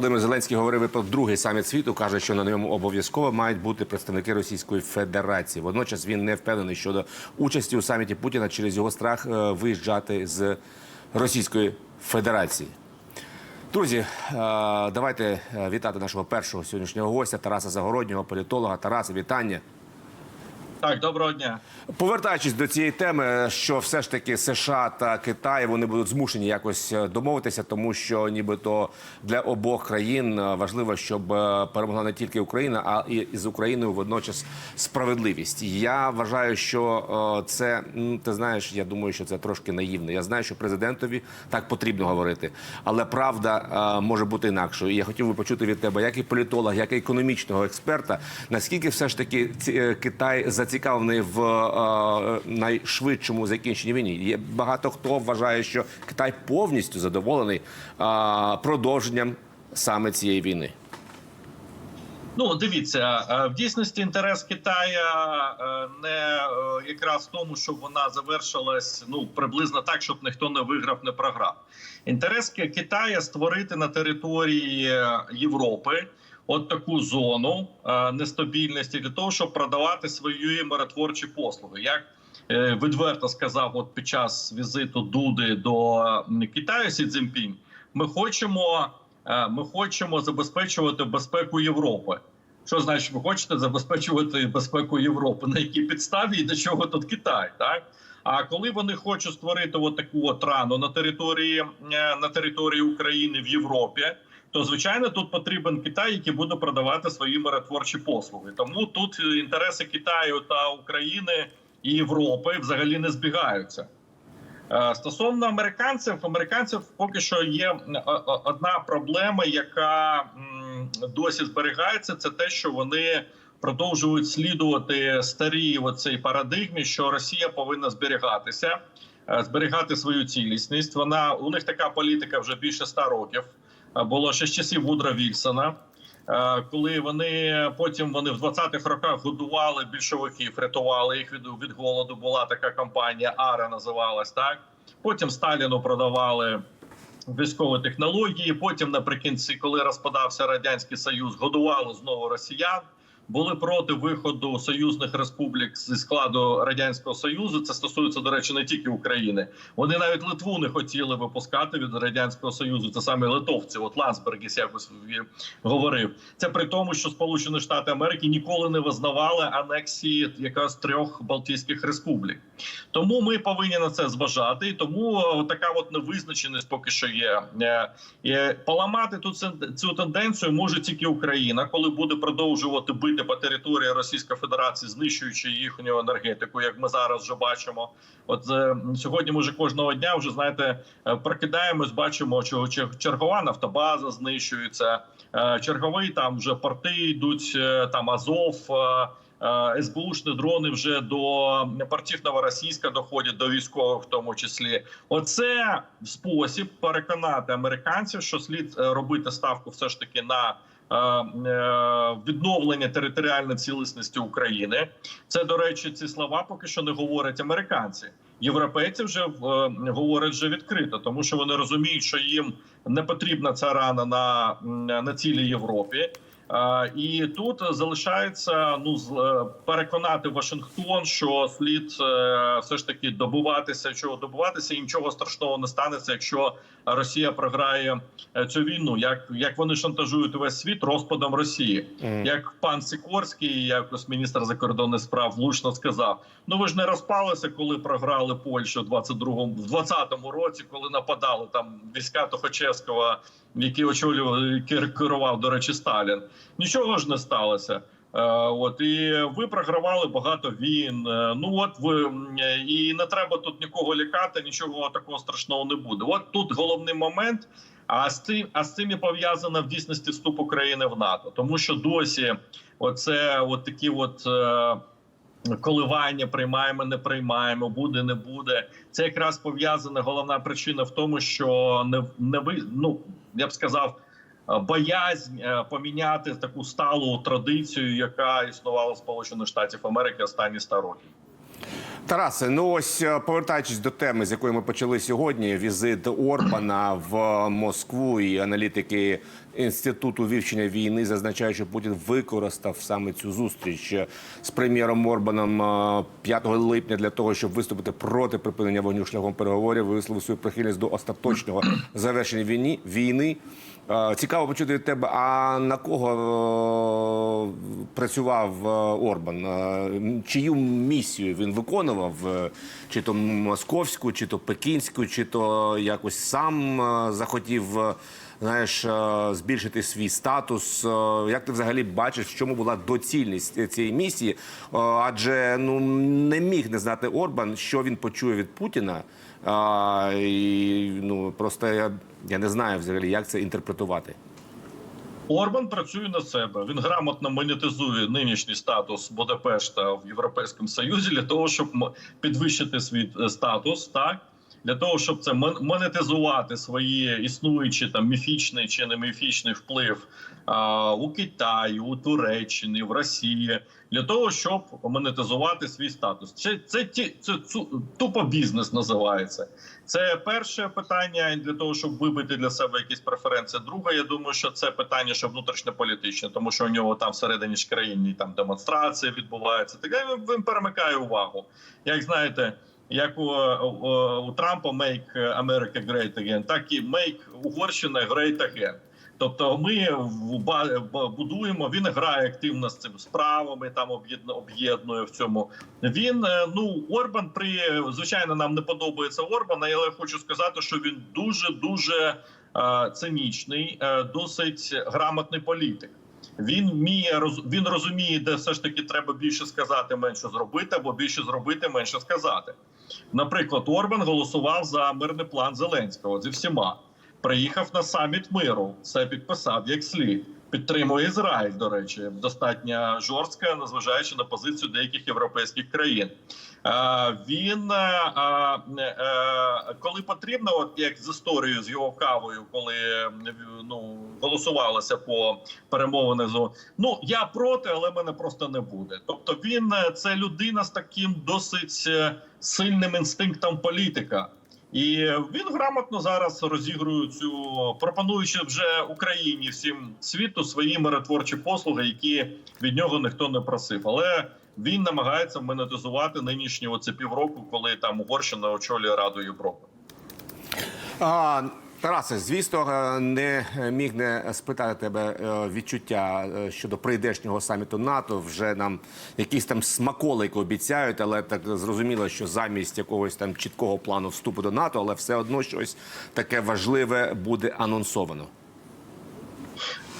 Володимир Зеленський говорив про другий саміт світу. каже, що на ньому обов'язково мають бути представники Російської Федерації. Водночас він не впевнений щодо участі у саміті Путіна через його страх е, виїжджати з Російської Федерації. Друзі, е, давайте е, вітати нашого першого сьогоднішнього гостя Тараса Загороднього, політолога. Тараса, вітання. Так, доброго дня. Повертаючись до цієї теми, що все ж таки США та Китай вони будуть змушені якось е, домовитися, тому що нібито для обох країн е, важливо, щоб е, перемогла не тільки Україна, а і з Україною водночас справедливість. Я вважаю, що це ти знаєш, я думаю, що це трошки наївно. Я знаю, що президентові так потрібно говорити, але правда може бути інакшою. І я хотів би почути від тебе, як і політолога, як і економічного експерта, наскільки все ж таки Китай зацікавлений в е, найшвидшому закінченні війни. Є багато хто вважає, що Китай повністю задоволений е, продовженням саме цієї війни. Ну, дивіться, е, в дійсності інтерес Китая е, не е, якраз в тому, щоб вона завершилась ну приблизно так, щоб ніхто не виграв, не програв. Інтерес Ки- Китая створити на території Європи от таку зону е, нестабільності для того, щоб продавати свої миротворчі послуги. Як е, відверто сказав, от під час візиту Дуди до Китаю Сі Цзіньпінь, ми хочемо. Е, Ми хочемо забезпечувати безпеку Європи. Що значить, ви хочете забезпечувати безпеку Європи? На якій підставі і до чого тут Китай? Так а коли вони хочуть створити от таку от рану на території на території України в Європі, то звичайно тут потрібен Китай, який буде продавати свої миротворчі послуги. Тому тут інтереси Китаю та України і Європи взагалі не збігаються. Е, Стосовно американців, американців поки що є одна проблема, яка досі зберігається. Це те, що вони продовжують слідувати старій оцій парадигмі, що Росія повинна зберігатися, зберігати свою цілісність. Вона у них така політика вже більше ста років. Е, Було ще з часів Вудра Вільсона. Е, Коли вони потім вони в 20-х роках годували більшовиків, рятували їх від, від голоду. Була така кампанія Ара називалась так. Потім Сталіну продавали військові технології. Потім, наприкінці, коли розпадався радянський союз, годували знову росіян. Були проти виходу союзних республік зі складу радянського союзу. Це стосується, до речі, не тільки України. Вони навіть Литву не хотіли випускати від радянського союзу. Це саме литовці. От Лансбергіс якось говорив. Це при тому, що Сполучені Штати Америки ніколи не визнавали анексії якраз трьох Балтійських республік. Тому ми повинні на це зважати. І тому е, така от невизначеність поки що є. Е, е, Поламати тут цю тенденцію може тільки Україна, коли буде продовжувати бити по території Російської Федерації, знищуючи їхню енергетику, як ми зараз вже бачимо. От е, сьогодні ми вже кожного дня вже знаєте, е, прокидаємось, бачимо, що чергова нафтобаза знищується. е, Черговий там вже порти йдуть, е, там Азов. е, Е, СБУшні дрони вже до портів Новоросійська доходять до військових, в тому числі. Оце спосіб переконати американців, що слід е, робити ставку все ж таки на відновлення територіальної цілісності України. Це до речі, ці слова поки що не говорять американці. Європейці вже е, говорять вже відкрито, тому що вони розуміють, що їм не потрібна ця рана на, на цілій Європі. Е, І тут залишається ну е, переконати Вашингтон, що слід е, все ж таки добуватися, чого добуватися, і нічого страшного не станеться, якщо Росія програє цю війну. Як як вони шантажують весь світ розпадом Росії, як пан Сікорський, якось міністр закордонних справ, влучно сказав: ну ви ж не розпалися, коли програли Польщу в 22-му, в 20-му році, коли нападали там війська Тухачевського, які очолював кер- керував, до речі, Сталін. Нічого ж не сталося. Е, От і ви програвали багато війн. Е, Ну от ви і не треба тут нікого лякати, нічого такого страшного не буде. От тут головний момент. А з цим а з цим і пов'язано в дійсності вступ України в НАТО, тому що досі оце от такі от. Коливання приймаємо, не приймаємо, буде, не буде. Це якраз пов'язана головна причина в тому, що не не ви ну я б сказав, е, боязнь е, поміняти таку сталу традицію, яка існувала в Сполучених Штатів Америки останні 100 років. Тарасе, ну ось е, повертаючись до теми, з якої ми почали сьогодні, візит Орбана в Москву і аналітики інституту вивчення війни зазначає, що Путін використав саме цю зустріч е, з прем'єром Орбаном е, 5 липня для того, щоб виступити проти припинення вогню шляхом переговорів, висловив свою прихильність до остаточного завершення війни. війни. Е, Цікаво почути від тебе, а на кого е, працював е, Орбан? Е, Чию місію він виконував? Е, Чи то московську, чи то пекінську, чи то якось сам е, захотів е, знаєш, е, збільшити свій статус? Е, Як ти взагалі бачиш, в чому була доцільність цієї місії? Е, Адже ну не міг не знати Орбан, що він почує від Путіна. А, і, ну просто я, я не знаю взагалі, як це інтерпретувати. Орбан працює на себе. Він грамотно монетизує нинішній статус Будапешта в Європейському Союзі для того, щоб підвищити свій статус, так для того, щоб це мон- монетизувати свої існуючі там міфічний чи не міфічний вплив а, у Китаї, у Туреччині, в Росії, для того, щоб монетизувати свій статус. Це це ті це тупо бізнес називається. Це перше питання для того, щоб вибити для себе якісь преференції. Друге, я думаю, що це питання, що внутрішньополітичне, тому що у нього там всередині ж країні там демонстрації відбуваються. Він- він перемикає увагу. Як знаєте, як у, у, Трампа «Make America Great Again», так і «Make Угорщина Great Again». Тобто ми будуємо. Він грає активно з цими справами, там об'єднує в цьому. Він е, ну Орбан при звичайно нам не подобається Орбан, але я хочу сказати, що він дуже дуже е, цинічний, е, досить грамотний політик. Він вміє він розуміє, де все ж таки треба більше сказати, менше зробити, або більше зробити, менше сказати. Наприклад, Орбан голосував за мирний план Зеленського зі всіма. Приїхав на саміт миру, це підписав як слід. Підтримує Ізраїль, до речі, достатньо жорстка, незважаючи на позицію деяких європейських країн. Е, Він е, е, коли потрібно, от як з історією з його кавою, коли ну голосувалося по перемовини з ну я проти, але мене просто не буде. Тобто він е, це людина з таким досить е, сильним інстинктом політика. І він грамотно зараз розігрує цю, пропонуючи вже Україні всім світу свої миротворчі послуги, які від нього ніхто не просив. Але він намагається монетизувати нинішні оце півроку, коли там Угорщина очолює Раду Європи. А, Тарасе, звісно, е, не міг не спитати тебе е, відчуття е, щодо прийдешнього саміту НАТО. Вже нам якісь там смаколики обіцяють, але так зрозуміло, що замість якогось там чіткого плану вступу до НАТО, але все одно щось таке важливе буде анонсовано.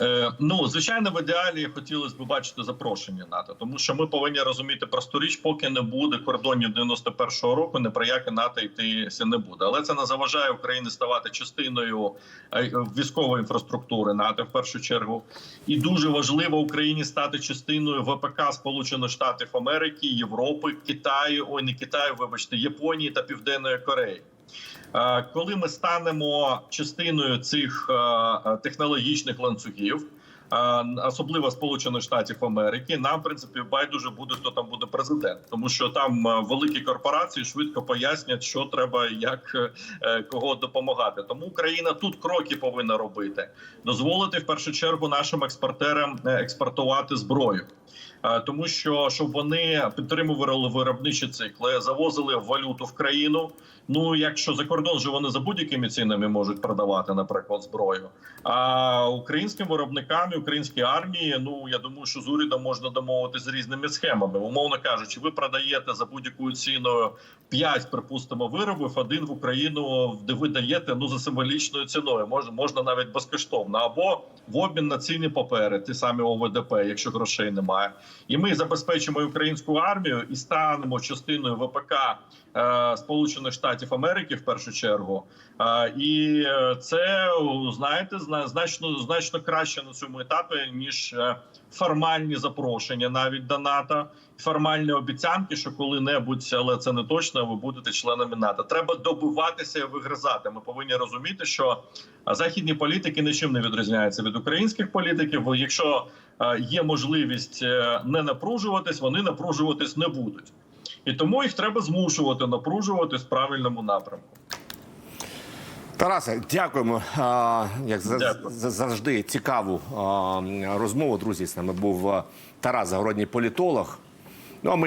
Е, ну звичайно, в ідеалі хотілося б бачити запрошення НАТО, тому що ми повинні розуміти просту річ, поки не буде кордонів 91-го року, не про яке НАТО йтися не буде. Але це не заважає Україні ставати частиною е, військової інфраструктури НАТО в першу чергу. І дуже важливо Україні стати частиною ВПК Сполучених Штатів Америки, Європи, Китаю, ой, не Китаю, вибачте, Японії та Південної Кореї. Е, Коли ми станемо частиною цих е, технологічних ланцюгів, е, особливо Сполучених Штатів Америки, нам в принципі байдуже буде хто там буде президент, тому що там великі корпорації швидко пояснять, що треба, як кого допомагати. Тому Україна тут кроки повинна робити, дозволити в першу чергу нашим експортерам експортувати зброю. Е, Тому що щоб вони підтримували виробничі цикли, завозили валюту в країну. Ну якщо за кордон же вони за будь-якими цінами можуть продавати, наприклад, зброю. А українським виробникам українській армії, ну я думаю, що з урядом можна домовитися з різними схемами. Умовно кажучи, ви продаєте за будь-якою ціною 5, припустимо, виробів, один в Україну де ви даєте ну за символічною ціною. Можна можна навіть безкоштовно, або в обмін на цінні папери, ті самі ОВДП, якщо грошей немає. І ми забезпечимо українську армію і станемо частиною ВПК е, Сполучених Штатів Америки в першу чергу. Е, і е, це знаєте, зна- значно значно краще на цьому етапі ніж формальні запрошення навіть до НАТО, формальні обіцянки, що коли-небудь, але це не точно. Ви будете членами НАТО. Треба добиватися і вигризати. Ми повинні розуміти, що західні політики нічим не відрізняються від українських політиків. Якщо є можливість е, не напружуватись, вони напружуватись не будуть. І тому їх треба змушувати напружуватись в правильному напрямку. Тарасе, дякуємо. Як за- Дякую. завжди цікаву розмову. Друзі, з нами був Тарас Загородній політолог. Ну а ми